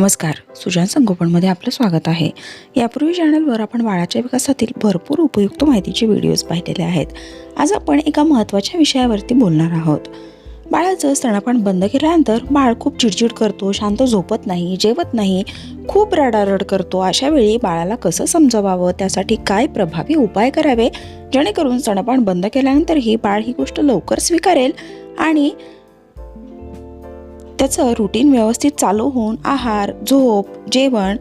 नमस्कार. सुजान संगोपनमध्ये आपलं स्वागत आहे. यापूर्वी चॅनलवर आपण बाळाच्या विकासातील भरपूर उपयुक्त माहितीचे व्हिडिओज पाहिलेले आहेत. आज आपण एका महत्त्वाच्या विषयावरती बोलणार आहोत. बाळाचं स्तनपान बंद केल्यानंतर बाळ खूप चिडचिड करतो शांत झोपत नाही जेवत नाही खूप रडारड करतो. अशा वेळी बाळाला कसं समजवावं? त्यासाठी काय प्रभावी उपाय करावे? जेणेकरून स्तनपान बंद केल्यानंतरही बाळ ही गोष्ट लवकर स्वीकारेल आणि त्याचं रुटीन व्यवस्थित चालू होऊन आहार झोप जेवण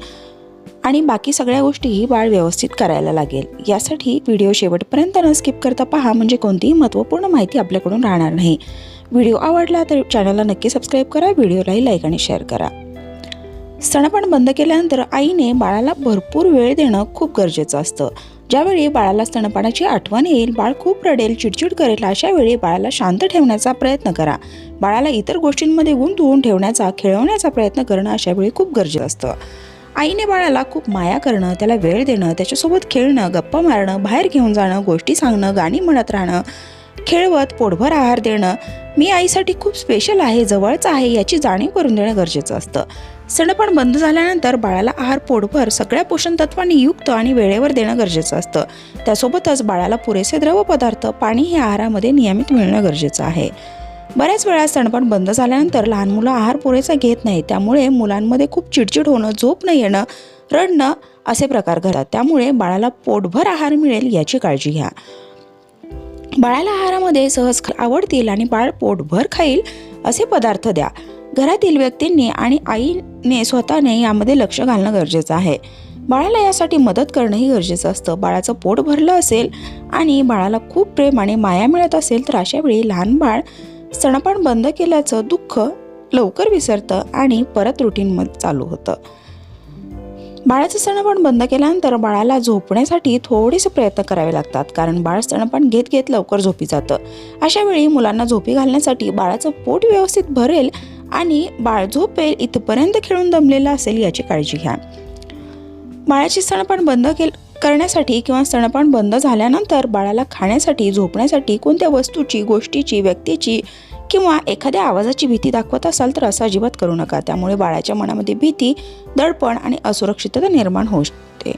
आणि बाकी सगळ्या गोष्टीही बाळ व्यवस्थित करायला लागेल. यासाठी व्हिडिओ शेवटपर्यंत न स्किप करता पहा म्हणजे कोणतीही महत्त्वपूर्ण माहिती आपल्याकडून राहणार नाही. व्हिडिओ आवडला तर चॅनलला नक्की सबस्क्राईब करा व्हिडिओलाही लाईक आणि शेअर करा. स्तनपान बंद केल्यानंतर आईने बाळाला भरपूर वेळ देणं खूप गरजेचं असतं. ज्यावेळी बाळाला स्तनपानाची आठवण येईल बाळ खूप रडेल चिडचिड करेल अशा वेळी बाळाला शांत ठेवण्याचा प्रयत्न करा. बाळाला इतर गोष्टींमध्ये गुंतवून ठेवण्याचा खेळवण्याचा प्रयत्न करणं अशा वेळी खूप गरजेचं असतं. आईने बाळाला खूप माया करणं त्याला वेळ देणं त्याच्यासोबत खेळणं गप्पा मारणं बाहेर घेऊन जाणं गोष्टी सांगणं गाणी म्हणत राहणं खेळवत पोटभर आहार देणं मी आईसाठी खूप स्पेशल आहे जवळचं आहे याची जाणीव करून देणं गरजेचं असतं. स्तनपान बंद झाल्यानंतर बाळाला आहार पोटभर सगळ्या पोषण तत्वांनी युक्त आणि वेळेवर देणं गरजेचं असतं. त्यासोबतच बाळाला पुरेसे द्रव पदार्थ पाणी हे आहारामध्ये नियमित मिळणं गरजेचं आहे. बऱ्याच वेळा स्तनपान बंद झाल्यानंतर लहान मुलं आहार पुरेसा घेत नाही त्यामुळे मुलांमध्ये खूप चिडचिड होणं झोप न येणं रडणं असे प्रकार घडतात. त्यामुळे बाळाला पोटभर आहार मिळेल याची काळजी घ्या. बाळाला आहारामध्ये सहज ख- आवडतील आणि बाळ पोटभर खाईल असे पदार्थ द्या. घरातील व्यक्तींनी आणि आई ने स्वतःने यामध्ये लक्ष घालणं गरजेचं आहे. बाळाला यासाठी मदत करणंही गरजेचं असतं. बाळाचं पोट भरलं असेल आणि बाळाला खूप प्रेम आणि माया मिळत असेल तर अशा वेळी लहान बाळ स्तनपान बंद केल्याचं दुःख लवकर विसरतं आणि परत रुटीनमध्ये चालू होतं. बाळाचं स्तनपान बंद केल्यानंतर बाळाला झोपण्यासाठी थोडेसे प्रयत्न करावे लागतात कारण बाळ स्तनपान घेत घेत लवकर झोपी जातं. अशा वेळी मुलांना झोपी घालण्यासाठी बाळाचं पोट व्यवस्थित भरेल आणि बाळ झोपेल इथपर्यंत खेळून दमलेलं असेल याची काळजी घ्या. बाळाची स्तनपान बंद केल करण्यासाठी किंवा स्तनपान बंद झाल्यानंतर बाळाला खाण्यासाठी झोपण्यासाठी कोणत्या वस्तूची गोष्टीची व्यक्तीची किंवा एखाद्या आवाजाची भीती दाखवत असाल तर असं अजिबात करू नका. त्यामुळे बाळाच्या मनामध्ये भीती दडपण आणि असुरक्षितता निर्माण होऊ शकते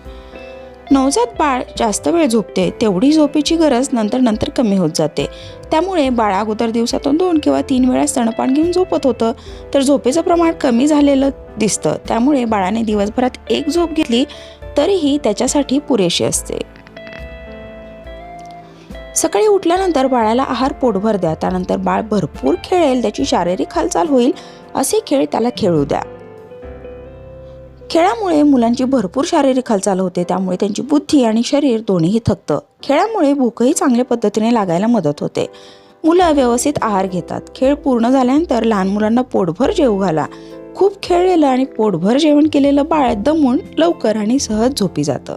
नवजात बाळ जास्त वेळ झोपते तेवढी झोपेची गरज नंतर नंतर कमी होत जाते. त्यामुळे बाळ अगोदर दिवसातून दोन किंवा तीन वेळा स्तनपान घेऊन झोपत होतं तर झोपेचं प्रमाण कमी झालेलं दिसतं. त्यामुळे बाळाने दिवसभरात एक झोप घेतली तरीही त्याच्यासाठी पुरेशी असते. सकाळी उठल्यानंतर बाळाला आहार पोटभर द्या. त्यानंतर बाळ भरपूर खेळेल त्याची शारीरिक हालचाल होईल असे खेळ त्याला खेळू द्या. खेळामुळे मुलांची भरपूर शारीरिक हालचाल होते त्यामुळे त्यांची बुद्धी आणि शरीर दोन्हीही थकतं. खेळामुळे भूकही चांगल्या पद्धतीने लागायला मदत होते. मुलं व्यवस्थित आहार घेतात. खेळ पूर्ण झाल्यानंतर लहान मुलांना पोटभर जेवू घाला. खूप खेळलेलं आणि पोटभर जेवण केलेलं बाळ दमून लवकर आणि सहज झोपी जातं.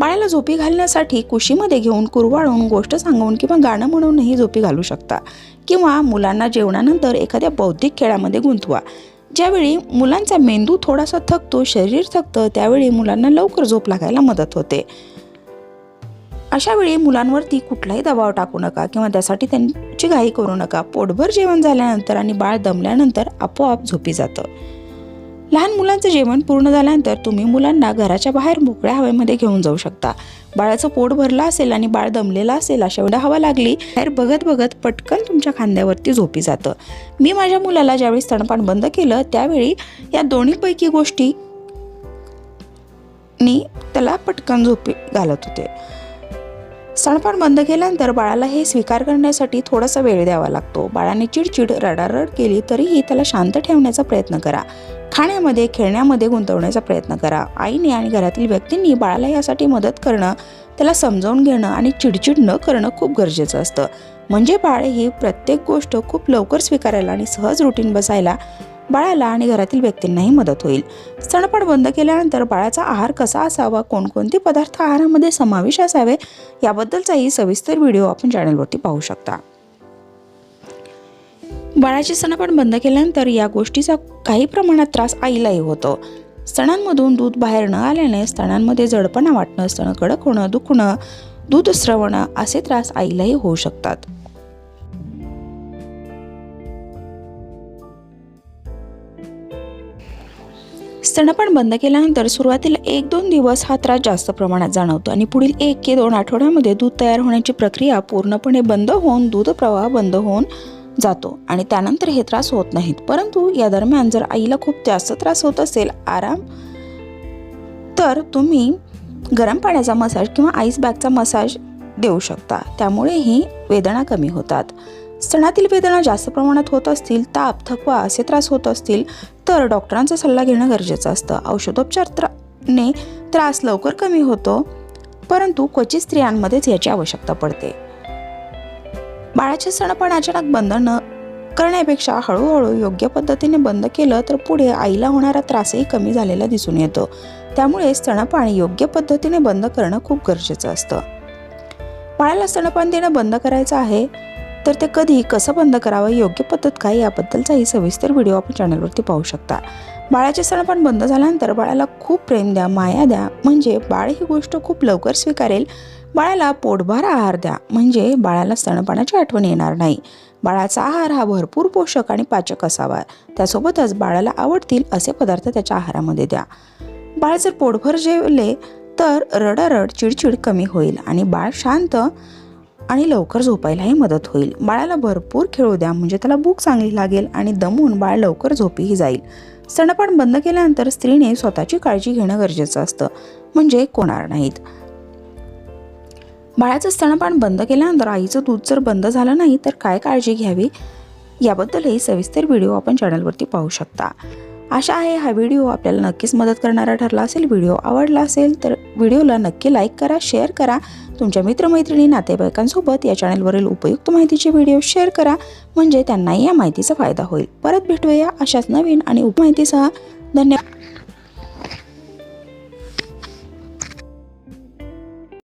बाळाला झोपी घालण्यासाठी कुशीमध्ये घेऊन कुरवाळून गोष्ट सांगून किंवा गाणं म्हणूनही झोपी घालू शकता. किंवा मुलांना जेवणानंतर एखाद्या बौद्धिक खेळामध्ये गुंतवा. ज्यावेळी मुलांचा मेंदू थोडासा थकतो शरीर थकतं त्यावेळी मुलांना लवकर झोप लागायला मदत होते. अशा वेळी मुलांवरती कुठलाही दबाव टाकू नका किंवा त्यासाठी त्यांची घाई करू नका. पोटभर जेवण झाल्यानंतर आणि बाळ दमल्यानंतर आपोआप झोपी जातं. लहान मुलांचं जेवण पूर्ण झाल्यानंतर तुम्ही मुलांना घराच्या बाहेर मोकळ्या हवेमध्ये घेऊन जाऊ शकता. बाळाचं पोट भरलं असेल आणि बाळ दमलेलं असेल अशा वेळेला हवा लागली बाहेर बघत बघत पटकन तुमच्या खांद्यावरती झोपी जातं. मी माझ्या मुलाला ज्यावेळी स्तनपान बंद केलं त्यावेळी या दोन्हीपैकी गोष्टी नी त्याला पटकन झोपी घालत होते. स्तनपान बंद केल्यानंतर बाळाला हे स्वीकार करण्यासाठी थोडासा वेळ द्यावा लागतो. बाळाने चिडचिड रडारड केली तरीही त्याला शांत ठेवण्याचा प्रयत्न करा. खाण्यामध्ये खेळण्यामध्ये गुंतवण्याचा प्रयत्न करा. आईने आणि घरातील व्यक्तींनी बाळाला यासाठी मदत करणं त्याला समजावून घेणं आणि चिडचिड न करणं खूप गरजेचं असतं. म्हणजे बाळ ही प्रत्येक गोष्ट खूप लवकर स्वीकारायला आणि सहज रुटीन बसायला बाळाला आणि घरातील व्यक्तींनाही मदत होईल. स्तनपान बंद केल्यानंतर बाळाचा आहार कसा असावा कोणकोणते पदार्थ आहारामध्ये समावेश असावे याबद्दलचाही सविस्तर व्हिडिओ आपण चॅनलवरती पाहू शकता. बाळाचे स्तनपान बंद केल्यानंतर या गोष्टीचा काही प्रमाणात त्रास आईलाही होतो. स्तनांमधून दूध बाहेर न आल्याने स्तनांमध्ये जडपणा वाटणं स्तन कडक होणं दुखणं दूध स्रवणं असे त्रास आईलाही होऊ शकतात. स्तनपान बंद केल्यानंतर सुरुवातीला एक दोन दिवस हा त्रास जास्त प्रमाणात जाणवतो आणि पुढील एक ते दोन आठवड्यामध्ये दूध तयार होण्याची प्रक्रिया पूर्णपणे बंद होऊन दूध प्रवाह बंद होऊन जातो आणि त्यानंतर हे त्रास होत नाहीत. परंतु या दरम्यान जर आईला खूप जास्त त्रास होत असेल आराम तर तुम्ही गरम पाण्याचा मसाज किंवा आईस बॅगचा मसाज देऊ शकता. त्यामुळेही वेदना कमी होतात. स्तनातील वेदना जास्त प्रमाणात होत असतील ताप थकवा असे त्रास होत असतील तर डॉक्टरांचा सल्ला घेणं गरजेचं असतं. औषधोपचाराने त्रास लवकर कमी होतो परंतु क्वचित स्त्रियांमध्येच याची आवश्यकता पडते. बाळाचे स्तनपान अचानक बंद न करण्यापेक्षा हळूहळू योग्य पद्धतीने बंद केलं तर पुढे आईला होणारा त्रासही कमी झालेला दिसून येतो. त्यामुळे स्तनपान योग्य पद्धतीने बंद करणं खूप गरजेचं असतं. बाळाला स्तनपान देणं बंद करायचं आहे तर ते कधी कसं बंद करावं योग्य पद्धत काय याबद्दलचाही सविस्तर व्हिडिओ आपण चॅनलवरती पाहू शकता. बाळाचे स्तनपान बंद झाल्यानंतर बाळाला खूप प्रेम द्या माया द्या म्हणजे बाळ ही गोष्ट खूप लवकर स्वीकारेल. बाळाला पोटभर आहार द्या म्हणजे बाळाला स्तनपानाची आठवण येणार नाही. बाळाचा आहार हा भरपूर पोषक आणि पाचक असावा. त्यासोबतच बाळाला आवडतील असे पदार्थ त्याच्या आहारामध्ये द्या. बाळ जर पोटभर जेवले तर रडारड चिडचिड कमी होईल आणि बाळ शांत आणि लवकर झोपायलाही मदत होईल. बाळाला भरपूर खेळू द्या म्हणजे त्याला भूक चांगली लागेल आणि दमून बाळ लवकर झोपीही जाईल. स्तनपान बंद केल्यानंतर स्त्रीने स्वतःची काळजी घेणं गरजेचं असतं म्हणजे कोणार नाहीत. बाळाचं स्तनपान बंद केल्यानंतर आईचं दूध जर बंद झालं नाही तर काय काळजी घ्यावी? याबद्दलही सविस्तर व्हिडिओ आपण चॅनलवरती पाहू शकता. आशा आहे हा व्हिडिओ आपल्याला नक्कीच मदत करणारा ठरला असेल. व्हिडिओ आवडला असेल तर व्हिडिओला नक्की लाईक करा शेअर करा. तुमच्या मित्रमैत्रिणी नातेवाईकांसोबत या चॅनलवरील उपयुक्त माहितीचे व्हिडिओ शेअर करा. म्हणजे त्यांनाही या माहितीचा फायदा होईल. परत भेटूया अशाच नवीन आणि उपमाहितीसह धन्यवाद.